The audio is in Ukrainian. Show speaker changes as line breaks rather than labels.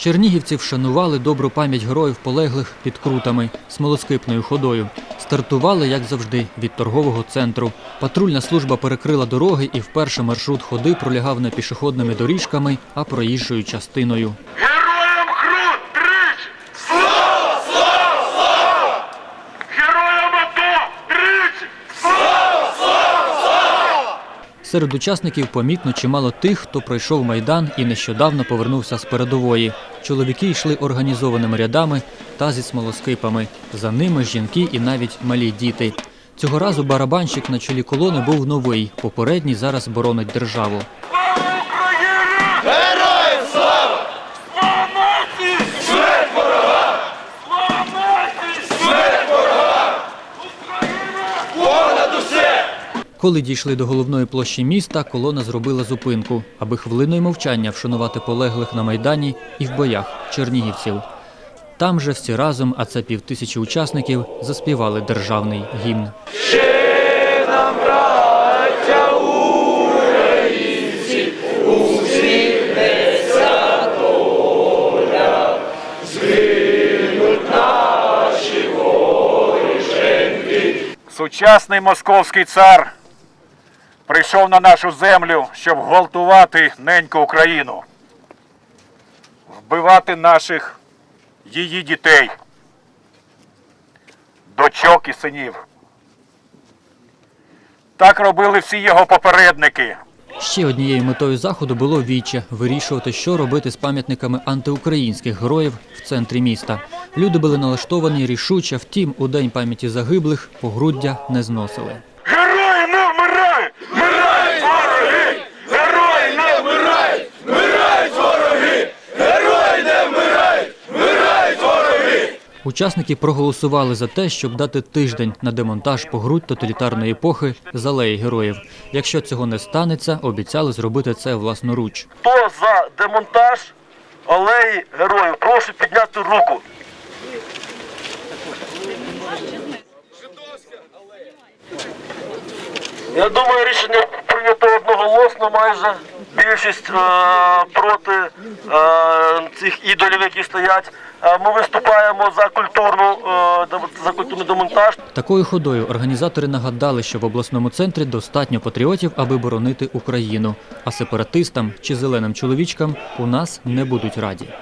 Чернігівці вшанували добру пам'ять героїв полеглих під крутами смолоскипною ходою. Стартували, як завжди, від торгового центру. Патрульна служба перекрила дороги і вперше маршрут ходи пролягав не пішохідними доріжками, а проїжджою частиною. Серед учасників помітно чимало тих, хто пройшов майдан і нещодавно повернувся з передової. Чоловіки йшли організованими рядами та зі смолоскипами. За ними жінки і навіть малі діти. Цього разу барабанщик на чолі колони був новий. Попередній зараз боронить державу. Коли дійшли до головної площі міста, колона зробила зупинку, аби хвилиною мовчання вшанувати полеглих на майдані і в боях чернігівців. Там же всі разом, а це півтисячі учасників, заспівали державний гімн.
Сучасний московський цар прийшов на нашу землю, щоб гвалтувати неньку Україну, вбивати наших її дітей, дочок і синів. Так робили всі його попередники.
Ще однією метою заходу було віче вирішувати, що робити з пам'ятниками антиукраїнських героїв в центрі міста. Люди були налаштовані рішуче, втім, у день пам'яті загиблих погруддя не зносили. Учасники проголосували за те, щоб дати тиждень на демонтаж погрудь тоталітарної епохи з алеї героїв. Якщо цього не станеться, обіцяли зробити це власноруч.
Хто за демонтаж алеї героїв? Прошу підняти руку. Я думаю, рішення прийнято одноголосно майже. Більшість е, проти е, цих ідолів, які стоять. Е, ми виступаємо за культурну за культурний демонтаж.
Такою ходою організатори нагадали, що в обласному центрі достатньо патріотів, аби боронити Україну. А сепаратистам чи зеленим чоловічкам у нас не будуть раді.